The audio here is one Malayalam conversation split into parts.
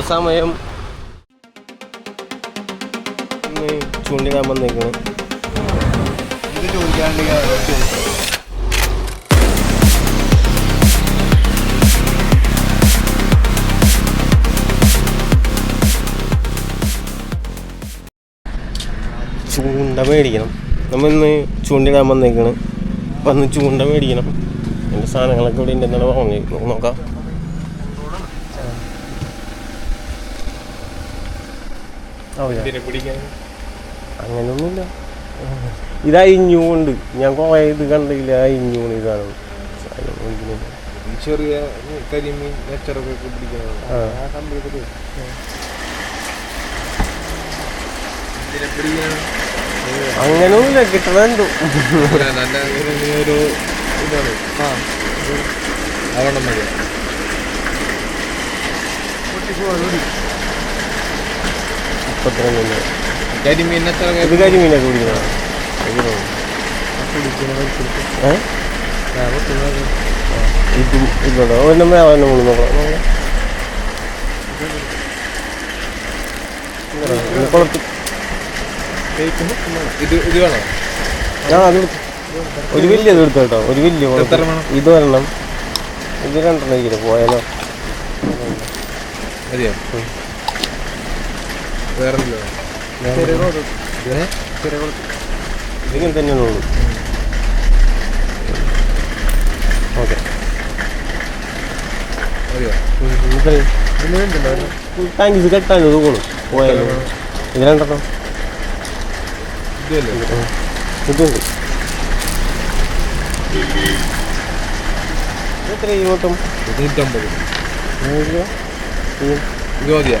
ഇപ്പൊ സമയം ചൂണ്ടിടാൻ വന്നേക്കണ്. ഇത് ചോദിക്കാണ്ടെങ്കിൽ ചോദിക്കാം ചൂണ്ട മേടിക്കണം. നമ്മ ഇന്ന് ചൂണ്ടിടാൻ വന്നേക്കാണ് വന്ന് ചൂണ്ട മേടിക്കണം. എന്റെ സാധനങ്ങളൊക്കെ ഇവിടെ ഉണ്ടെന്നാണ് വാങ്ങി നോക്കാം. അങ്ങനെയൊന്നുമില്ല ഇതാ ഇഞ്ഞുകൊണ്ട് ഞാൻ കുറേ ഇത് കണ്ടില്ല? ആ ഇഞ്ഞുകൊണ്ട് ഇതാണ്. ചെറിയ കരിമീൻ നെച്ചറൊക്കെ അങ്ങനൊന്നുമില്ല. കിട്ടണുണ്ടോ ഒരു ഇതാണ്. ആ. അവണ്ണം മതി. നെച്ചറൊക്കെ ഇത് കരിമീനൊക്കെ ഇത് ഇതുണ്ടോ ഒന്നും വേണം മൂന്ന് നോക്കാം നോക്കാം. ഇത് ഇത് ഇത് വേണോ? ആ അത് ഒരു വലിയ ഇത് എടുത്തു കേട്ടോ. ഒരു വലിയ? ഇത് വരണം ഇത് രണ്ടെണ്ണം ഇരിക്കുന്നു പോയാലോ? വേറെ ഇതിങ്ങനെ തന്നെയാണ് ഉള്ളൂ. ഓക്കെ. മതിയോ താങ്ക്സ് കെട്ടാൻ ഇത് കൂടും പോയാലോ. ഇത് രണ്ടെണ്ണം. ഇതുണ്ട് എത്ര ഇങ്ങോട്ടും നൂറ്റമ്പത് നൂറ് രൂപ? ഈ ഇത് മതിയോ?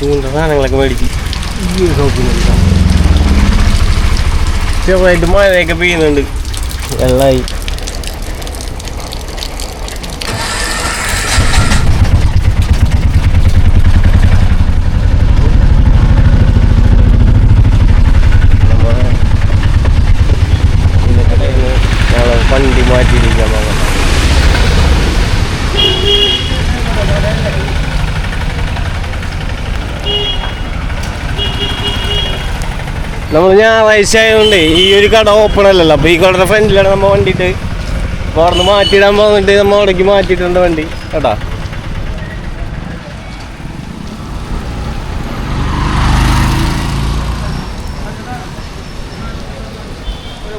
ചൂണ്ട സാധനങ്ങളൊക്കെ മേടിക്കും. ഈ ചെറുതായിട്ട് മഴയൊക്കെ പെയ്യുന്നുണ്ട്. വെള്ളമായി നമ്മളെ ഇതിന്റെ കടയിൽ നിന്ന് ഞങ്ങളെ വണ്ടി മാറ്റിയിരിക്കാൻ നോക്കണം നമ്മൾ ഞായറാഴ്ച ആയതുകൊണ്ട് ഈ ഒരു കട ഓപ്പൺ അല്ലല്ലോ. അപ്പോൾ ഈ കടയുടെ ഫ്രണ്ടിലാണ് നമ്മൾ വണ്ടിയിട്ട്. അപ്പോൾ അവിടെ നിന്ന് മാറ്റിയിടാൻ പോകുന്നുണ്ട് നമ്മൾ അവിടേക്ക് മാറ്റിയിട്ടുണ്ട് വണ്ടി. കേട്ടാ?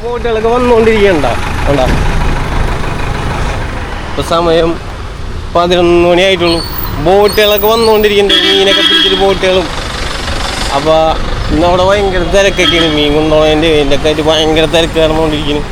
ബോട്ടുകളൊക്കെ വന്നുകൊണ്ടിരിക്കണ്ട കണ്ടാ? ഇപ്പൊ സമയം പതിനൊന്ന് മണിയായിട്ടുള്ളൂ ബോട്ടുകളൊക്കെ വന്നുകൊണ്ടിരിക്കുന്നുണ്ട് മീനൊക്കെ പിടിച്ചിട്ട് ബോട്ടുകളും അപ്പോൾ ഇന്ന് അവിടെ ഭയങ്കര തിരക്കൊക്കെയാണ് മീൻ കൊണ്ടുപോയതിന്റെ ഇതിന്റെ ഒക്കെ ഭയങ്കര തിരക്ക് നടന്നുകൊണ്ടിരിക്കുന്നു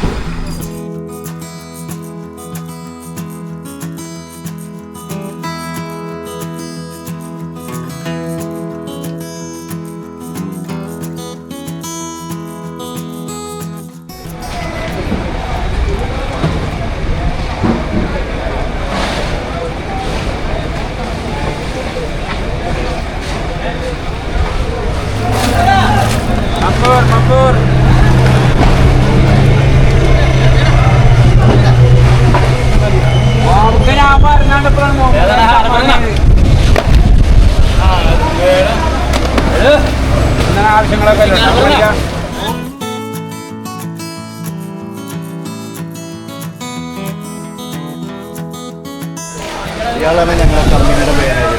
ഇയാളാണ് ഞങ്ങളെ കമ്പനിയുടെ മാനേജർ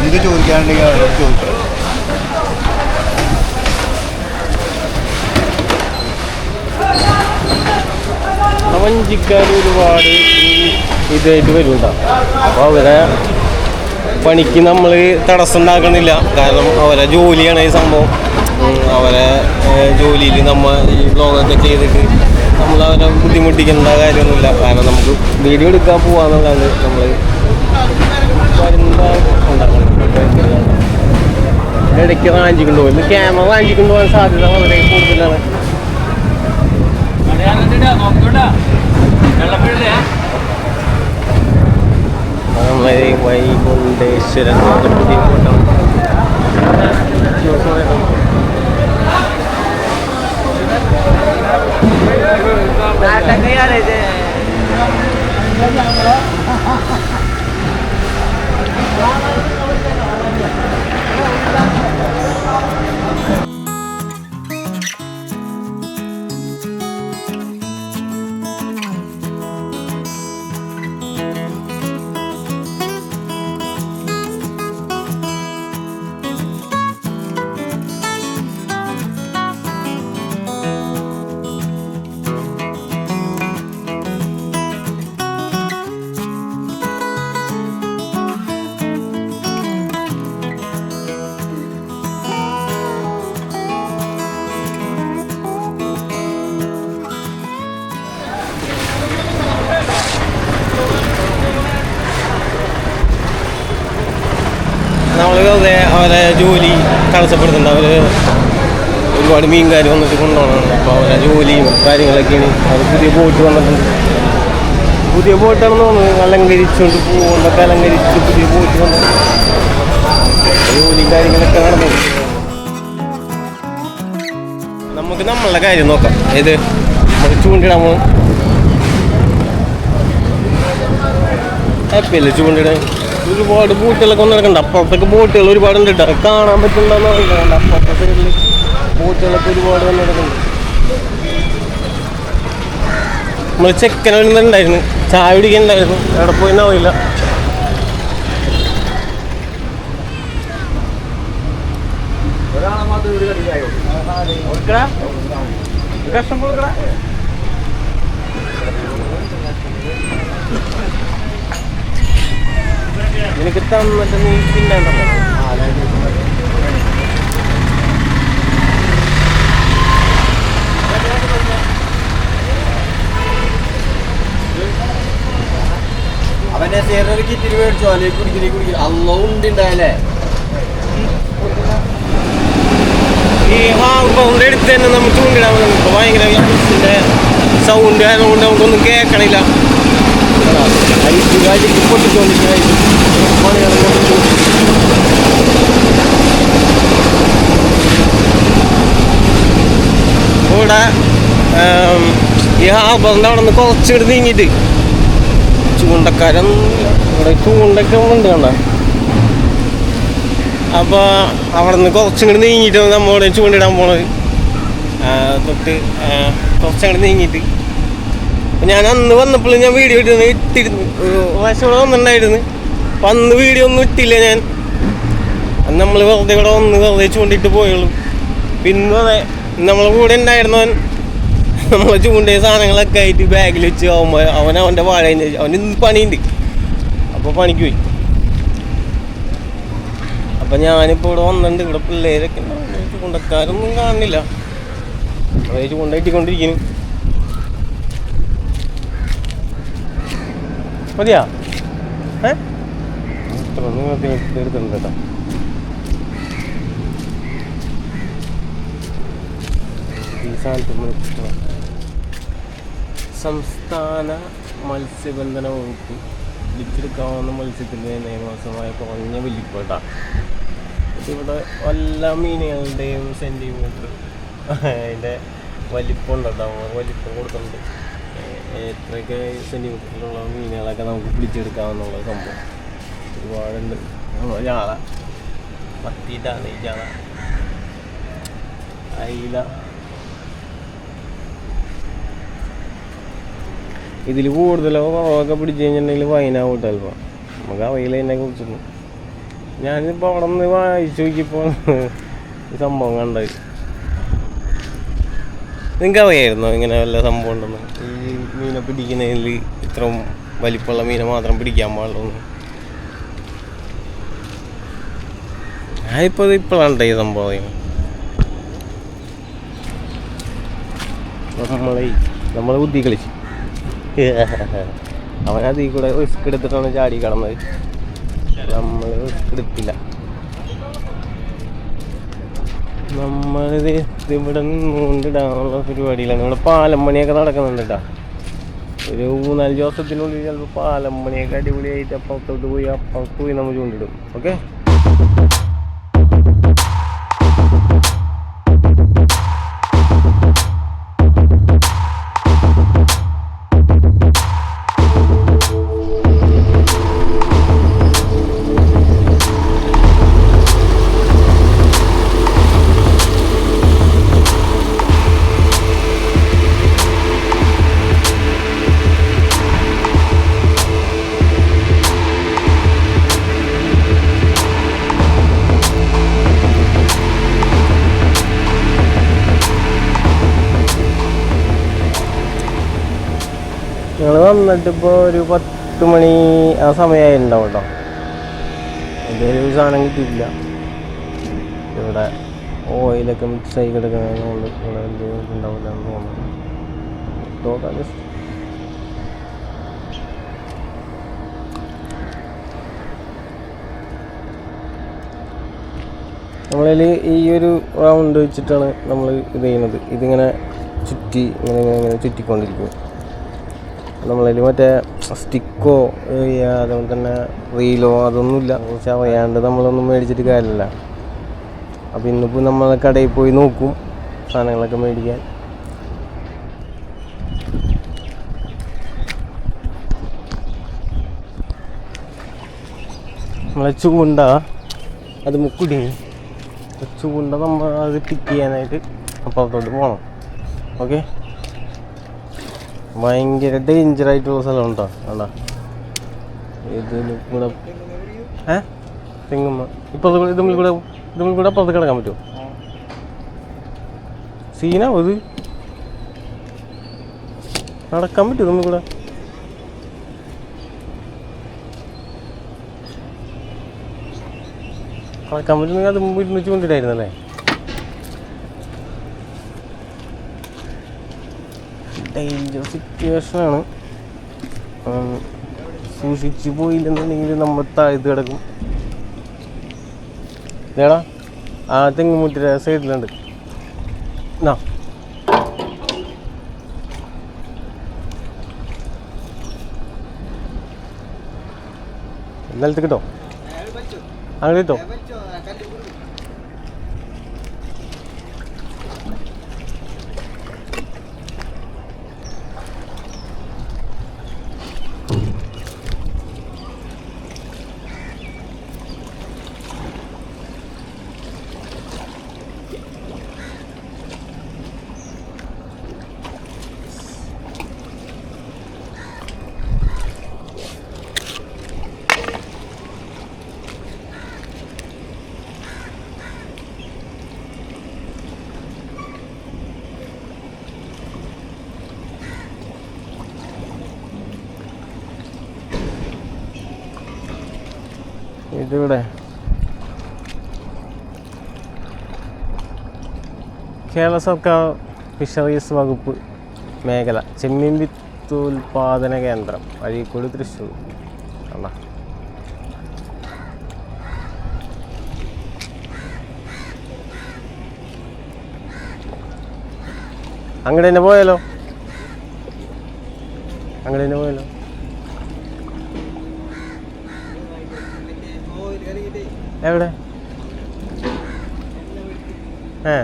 എന്ത് ചോദിക്കാനുണ്ടെങ്കിൽ അവരോട് ചോദിക്കാം. വഞ്ചിക്കാർ ഒരുപാട് ഇതായിട്ട് വരുന്നുണ്ടാവും അപ്പോൾ അവരെ പണിക്ക് നമ്മൾ തടസ്സം ഉണ്ടാക്കണില്ല. കാരണം അവരെ ജോലിയാണ് ഈ സംഭവം. അവരെ ജോലിയിൽ നമ്മൾ ഈ ബ്ലോഗൊക്കെ ചെയ്തിട്ട് നമ്മൾ അവരെ ബുദ്ധിമുട്ടിക്കേണ്ട കാര്യമൊന്നുമില്ല. കാരണം നമുക്ക് വീഡിയോ എടുക്കാൻ പോവാന്നുള്ളതാണ് നമ്മൾ ഇടയ്ക്ക് വാങ്ങിക്കൊണ്ട് പോകും ക്യാമറ വാങ്ങിക്കൊണ്ട് പോകാൻ സാധ്യത വളരെ കൂടുതലാണ്. വൈകുണ്ഠേശ്വരൻ പുതിയ കൂട്ടം నాటకాలు అయితే തടസ്സപ്പെടുത്തുന്നുണ്ട് അവർ ഒരുപാട് മീൻ കാര്യം വന്നിട്ട് കൊണ്ടുപോകണം. അപ്പോൾ അവരെ ജോലിയും കാര്യങ്ങളൊക്കെയാണ് അവർ പുതിയ ബോട്ട് വന്നിട്ടുണ്ട്. പുതിയ ബോട്ടാണെന്ന് തോന്നുന്നു. അലങ്കരിച്ചുകൊണ്ട് പോകുന്നൊക്കെ അലങ്കരിച്ച് പുതിയ ബോട്ട് വന്നു ജോലിയും കാര്യങ്ങളൊക്കെ നടന്നു. നമുക്ക് നമ്മളുടെ കാര്യം നോക്കാം. ഏത്? നമുക്ക് ചൂണ്ടിടാൻ പോകും ഹാപ്പിയല്ലേ ചൂണ്ടിടാൻ? ഒരുപാട് ബോട്ടുകളൊക്കെ ഒന്ന് നടക്കണ്ട അപ്പുറത്തൊക്കെ ബോട്ടുകൾ ഒരുപാട് ഉണ്ട് കേട്ടോ കാണാൻ പറ്റുന്നുണ്ടോന്ന് അറിയില്ല. അപ്പുറത്തെ സൈഡിൽ ബോട്ടുകളൊക്കെ ഒരുപാട് വന്ന് നടക്കുന്നുണ്ട് നമ്മൾ ചെക്കൻ വരുന്നുണ്ടായിരുന്നു. ചായ കുടിക്കണ്ടായിരുന്നു എവിടെ പോയി അറിയില്ല. നിനക്ക് മറ്റേ നീ പിന്നണ്ടല്ലോ അവന്റെ സേറിനൊരു കിറ്റിന് മേടിച്ചു അല്ലെ? കുടിക്കലേ കുടിക്കില്ല അല്ലോ ഉണ്ടുണ്ടായല്ലേ? ഈ അടുത്ത് തന്നെ നമുക്ക് ചൂണ്ടിടാൻ ഭയങ്കര സൗണ്ട് ആയതുകൊണ്ട് നമുക്കൊന്നും കേൾക്കണില്ല. ഐസ് ഇവിടെ ഈ ഹാബറിന്റെ അവിടെ നിന്ന് കുറച്ചിട്ട് ചൂണ്ടക്കാരൊന്നും ഇവിടെ ചൂണ്ടൊക്കെ ഉണ്ട് കണ്ട? അപ്പോൾ അവിടെ നിന്ന് കുറച്ചിങ്ങോട്ട് നീങ്ങിയിട്ട് നമ്മൾ ചൂണ്ടിടാൻ പോണത്. തൊട്ട് കുറച്ചങ്ങോട്ട് നീങ്ങിയിട്ട്. ഞാൻ അന്ന് വന്നപ്പോൾ ഞാൻ വീഡിയോ ഇട്ടിരുന്നു ഇട്ടിരുന്നു ഒരു വന്നിട്ടുണ്ടായിരുന്നു. അപ്പം അന്ന് വീഡിയോ ഒന്നും ഇട്ടില്ല ഞാൻ. അന്ന് നമ്മൾ വെറുതെ ഇവിടെ ഒന്ന് വെറുതെ ചൂണ്ടിട്ട് പോയുള്ളൂ. പിന്നെ അതെ നമ്മളെ കൂടെ ഉണ്ടായിരുന്നവൻ നമ്മളെ ചൂണ്ടിയ സാധനങ്ങളൊക്കെ ആയിട്ട് ബാഗിൽ വെച്ച് അവൻ അവൻ അവന്റെ വാഴ അവൻ ഇന്ന് പണിയുണ്ട്. അപ്പോൾ പണിക്ക് പോയി. അപ്പം ഞാനിപ്പോൾ ഇവിടെ വന്നിട്ടുണ്ട്. ഇവിടെ പിള്ളേരൊക്കെ. ചൂണ്ടക്കാരൊന്നും കാണുന്നില്ല. അവരെ ചൂണ്ടയിട്ടിക്കൊണ്ടിരിക്കുന്നു മതിയാ? ഇത്ര നിങ്ങൾ എടുത്തിട്ടുണ്ട് കേട്ടോ. സംസ്ഥാന മത്സ്യബന്ധന വകുപ്പ് വിറ്റെടുക്കാവുന്ന മത്സ്യത്തിന്റെ നിയമവശമായ കുറഞ്ഞ വില്ലിപ്പോട്ട ഇവിടെ എല്ലാ മീനുകളുടെയും സെന്റിമീറ്റർ അതിന്റെ വലിപ്പം ഉണ്ടാവും വലിപ്പം കൊടുക്കുന്നുണ്ട് എത്രയൊക്കെ സെന്റിമീറ്ററിലുള്ള മീനുകളൊക്കെ നമുക്ക് പിടിച്ചെടുക്കാമെന്നുള്ള സംഭവം. ഒരുപാടുണ്ട്. കൂടുതലോ കുറവൊക്കെ പിടിച്ചു കഴിഞ്ഞിട്ടുണ്ടെങ്കിൽ ഫൈനാവും ചിലപ്പോൾ നമുക്ക് അവയിൽ എന്നെ കുറിച്ചിരുന്നു. ഞാനിപ്പോൾ അവിടെ നിന്ന് വായിച്ചു നോക്കിയപ്പോൾ സംഭവം കണ്ടത്. നിങ്ങൾക്ക് അറിയായിരുന്നു ഇങ്ങനെ വല്ല സംഭവം ഉണ്ടെന്ന്? ഈ മീനെ പിടിക്കുന്നതിൽ ഇത്രയും വലിപ്പമുള്ള മീനെ മാത്രം പിടിക്കാൻ പാടുള്ളൂ ഞാനിപ്പോൾ ഇപ്പോഴാണ് ഈ സംഭവം. നമ്മളെ ഈ ബുദ്ധി കളിച്ചു. അവൻ അതിൽ കൂടെ റിസ്ക് എടുത്തിട്ടാണ് ചാടി കടന്നത്. നമ്മൾ റിസ്ക് എടുത്തില്ല. നമ്മളിത് ഇവിടെ നിന്നുകൊണ്ടിടാനുള്ള പരിപാടിയിലാണ് ഇവിടെ പാലം പണിയൊക്കെ നടക്കുന്നുണ്ട് ഒരു മൂന്നാൽ ദിവസത്തിനുള്ളിൽ ചിലപ്പോൾ പാലം പണിയൊക്കെ അടിപൊളിയായിട്ട് അപ്പുറത്തോട്ട് പോയി അപ്പുറത്ത് പോയി നമ്മൾ ചൂണ്ടിടും. ഓക്കെ? ഞങ്ങൾ വന്നിട്ടിപ്പോൾ ഒരു പത്ത് മണി ആ സമയമായിട്ടുണ്ടാവും കേട്ടോ എന്തെങ്കിലും ഒരു സാധനം കിട്ടിയിട്ടില്ല. ഇവിടെ ഓയിലൊക്കെ മിക്സ് ആയി കിടക്കുന്നതുകൊണ്ട് ഇവിടെ എന്തെങ്കിലും ഉണ്ടാവില്ല എന്ന് തോന്നുന്നു. നമ്മളിൽ ഈ ഒരു റൗണ്ട് വെച്ചിട്ടാണ് നമ്മൾ ഇത് ചെയ്യുന്നത്. ഇതിങ്ങനെ ചുറ്റി ഇങ്ങനെ ഇങ്ങനെ ഇങ്ങനെ ചുറ്റിക്കൊണ്ടിരിക്കും. നമ്മളതിൽ മറ്റേ സ്റ്റിക്കോ അതുപോലെ തന്നെ റീലോ അതൊന്നുമില്ല. പക്ഷേ അറിയാണ്ട് നമ്മളൊന്നും മേടിച്ചിട്ട് കാര്യമില്ല. അപ്പോൾ ഇന്നിപ്പോൾ നമ്മൾ കടയിൽ പോയി നോക്കും സാധനങ്ങളൊക്കെ മേടിക്കാൻ. നമ്മളെ ചൂണ്ട അത് മുക്കുടിങ്ങി ചൂണ്ട നമ്മൾ അത് പിക്ക് ചെയ്യാനായിട്ട് അപ്പുറത്തോട്ട് പോകണം ഓക്കെ ഭയങ്കര ഡേഞ്ചർ ആയിട്ടുള്ള സ്ഥലം ഉണ്ടോ അതാ ഇതിൽ കൂടെ ഏ? തെങ്ങുമ്മ ഇതും കൂടെ ഇതും കൂടെ ഇതുമ്മിൽ കൂടെ അപ്പുറത്ത് കിടക്കാൻ പറ്റുമോ? സീനാ ഇത്. നടക്കാൻ പറ്റുമോ ഇതുമ്മിൽ കൂടെ? നടക്കാൻ പറ്റുന്നെങ്കിൽ അത് മുമ്പ് ഇരുന്ന് ചൂണ്ടിട്ടായിരുന്നല്ലേ ഡേഞ്ചർ സിറ്റുവേഷനാണ് സൂക്ഷിച്ച് പോയില്ലെന്നുണ്ടെങ്കിൽ നമ്മൾ താഴ്ത്ത് കിടക്കും. ഇതേടാ ആ തെങ്ങുമുട്ടിയുടെ സൈഡിലുണ്ട്. എന്നാ നിലത്ത് കിട്ടോ? അങ്ങനെ കിട്ടോ? ഇതിവിടെ. കേരള സർക്കാർ ഫിഷറീസ് വകുപ്പ് മേഖല ചെമ്മീൻ വിത്തുൽപാദന കേന്ദ്രം അഴീക്കോട് തൃശ്ശൂർ. അല്ല അങ്ങോട്ട് തന്നെ പോയാലോ? അങ്ങോട്ട് തന്നെ പോയാലോ? എവിടെ? ഏ?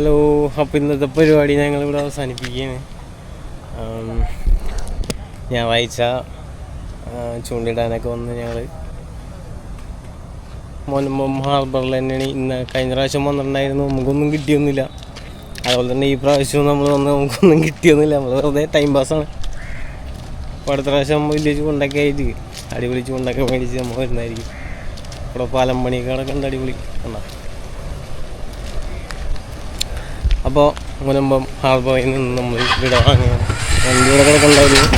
ഹലോ അപ്പോൾ ഇന്നത്തെ പരിപാടി ഞങ്ങളിവിടെ അവസാനിപ്പിക്കുകയാണ്. ഞാൻ വായിച്ച ചൂണ്ടിടാനൊക്കെ വന്ന് ഞങ്ങൾ മോനുമ്പം ഹാർബറിൽ തന്നെയാണ്. ഇന്ന് കഴിഞ്ഞ പ്രാവശ്യം വന്നിട്ടുണ്ടായിരുന്നു. നമുക്കൊന്നും കിട്ടിയൊന്നുമില്ല. അതുപോലെ തന്നെ ഈ പ്രാവശ്യവും നമ്മൾ വന്ന് നമുക്കൊന്നും കിട്ടിയൊന്നുമില്ല. നമ്മൾ വെറുതെ ടൈം പാസ്സാണ് അപ്പോൾ അടുത്ത പ്രാവശ്യം വലിയ ചൂണ്ടൊക്കെ ആയിട്ട് അടിപൊളി ചൂണ്ടൊക്കെ മേടിച്ച് നമ്മൾ വരുന്നതായിരിക്കും. ഇവിടെ പാലം പണിയൊക്കെ അടിപൊളി. കണ്ടോ? അപ്പോൾ മുനമ്പം ഹാർബറിൽ നിന്ന് നമ്മൾ ഇവിടെ വാങ്ങിയ വണ്ടിയുടെ കിടക്കണ്ടായിരുന്നു.